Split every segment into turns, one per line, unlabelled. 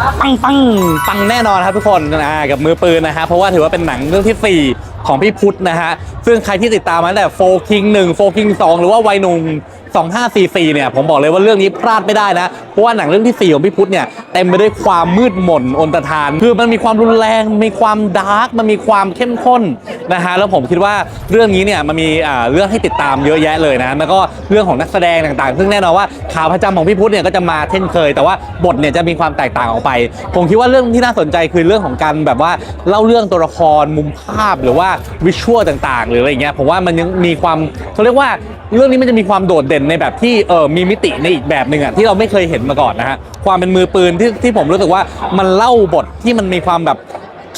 ปังปังปังแน่นอนครับทุกคนนะกับมือปืนนะฮะเพราะว่าถือว่าเป็นหนังเรื่องที่ 4 ของพี่พุทธนะฮะซึ่งใครที่ติดตามมาตั้งแต่โฟคิงหนึ่งโฟคิงสองหรือว่าวัยหนุ่ม 2544เนี่ยผมบอกเลยว่าเรื่องนี้พลาดไม่ได้นะเพราะว่าหนังเรื่องที่ 4 ของพี่พุทธเนี่ยเต็มไปด้วยความมืดมนอนตรธาน คือมันมีความรุนแรงมีความดาร์กมันมีความเข้มข้นนะฮะแล้วผมคิดว่าเรื่องนี้เนี่ยมันมีอ่าเรื่องให้ติดตามเยอะแยะเลยนะแล้วก็เรื่องของนักแสดงต่างๆ ซึ่งแน่นอนว่าข่าวประจำของพี่พุทธเนี่ยก็จะมาเช่นเคย แต่ว่าบทเนี่ยจะมีความแตกต่างออกไป ผมคิดว่าเรื่องที่น่าสนใจคือเรื่องของการแบบว่าเล่าเรื่องตัวละครมุมภาพหรือว่าวิชวลต่างๆ หรืออะไรเงี้ยผมว่ามันยังมีความเขาเรียกว่าเรื่องนี้มันจะมีความโดดเด่นในแบบที่เออมีมิติในอีกแบบหนึ่งอะที่เราไม่เคยเห็นมาก่อนนะฮะความเป็นมือปืนที่ที่ผมรู้สึกว่ามันเล่าบทที่มันมีความแบบ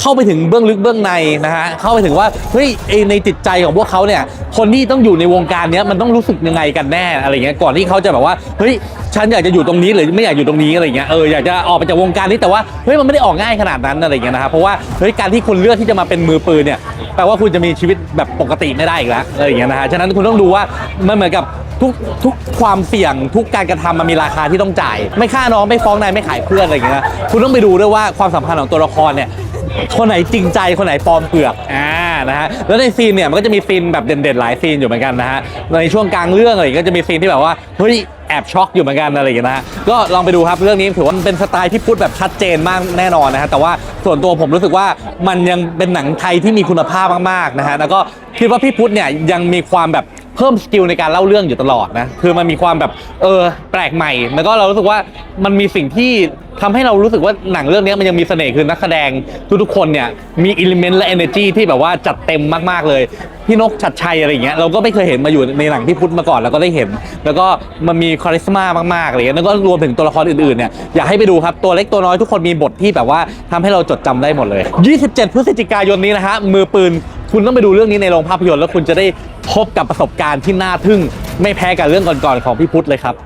เข้าไปถึงเบื้องลึกเบื้องในนะฮะเข้าไปถึงว่าเฮ้ยในจิตใจของพวกเขาเนี่ย คนที่ต้องอยู่ในวงการนี้มันต้องรู้สึกยังไงกันแน่อะไรเงี้ยก่อนที่เขาจะแบบว่าเฮ้ยฉันอยากจะอยู่ตรงนี้หรือไม่อยากอยู่ตรงนี้อะไรเงี้ยเอออยากจะออกไปจากวงการนี้แต่ว่าเฮ้ยมันไม่ได้ออกง่ายขนาดนั้นอะไรเงี้ยนะครับเพราะว่าเฮ้ยการที่คุณเลือกที่จะมาเป็นมือปืนเนี่ยแปลว่าคุณจะมีชีวิตแบบปกติไม่ได้อีกแล้วอะไรอย่างเงี้ยนะฮะฉะนั้นคุณต้องดูว่ามันเหมือนกับทุกทุกความเสี่ยงทุกการกระทำมันมีราคาที่ต้องจ่าย ไม่ฆ่าน้องไม่ฟ้องนายไม่ขายเพื่อนอะไรอย่างเงี้ยนะคุณต้องไปดูด้วยว่าความสัมพันธ์ของตัวละครเนี่ย คนไหนจริงใจคนไหนปลอมเปลือกอ่านะฮะแล้วในซีนเนี่ยมันก็จะมีซีนแบบเด่นๆหลายซีนอยู่เหมือนกันนะฮะในช่วงกลางเรื่องอะไรก็จะมีซีนที่แบบว่าเฮ้ยแอบช็อกอยู่เหมือนกันอะไรอย่างเงี้ยนะฮะก็ลองไปดูครับเรื่องนี้ถือว่าเป็นสไตล์ที่พูดแบบชัดเจนมากแน่นอนนะฮะแต่ว่าส่วนตัวผมรู้สึกว่ามันยังเป็นหนังไทยที่มีคุณภาพมากๆนะฮะแล้วก็คิดว่าพี่พุทธเนี่ยยังมีความแบบเพิ่มสกิลในการเล่าเรื่องอยู่ตลอดนะคือมันมีความแบบเออแปลกใหม่ แล้วก็เรารู้สึกว่ามันมีสิ่งที่ ทำให้เรารู้สึกว่าหนังเรื่องนี้มันยังมีเสน่ห์คือนักแสดงทุกๆคนเนี่ยมีอิเลเมนต์และ energy ที่แบบว่าจัดเต็มมากๆเลยพี่นกชัดชัยอะไรอย่างเงี้ยเราก็ไม่เคยเห็นมาอยู่ในหนังที่พุทธมาก่อนแล้วก็ได้เห็น แล้วก็มันมีคาริสมามากๆอะไรเงี้ยแล้วก็รวมถึงตัวละครอื่นๆเนี่ยอยากให้ไปดูครับตัวเล็กตัวน้อยทุกคนมีบทที่แบบว่าทำให้เราจดจำได้หมดเลย 27 พฤศจิกายนนี้นะฮะมือปืนคุณต้องไปดูเรื่องนี้ในโรงภาพยนตร์แล้วคุณจะได้พบกับประสบการณ์ที่น่าทึ่ง ไม่แพ้กับเรื่องก่อนๆของพี่พุทธเลยครับ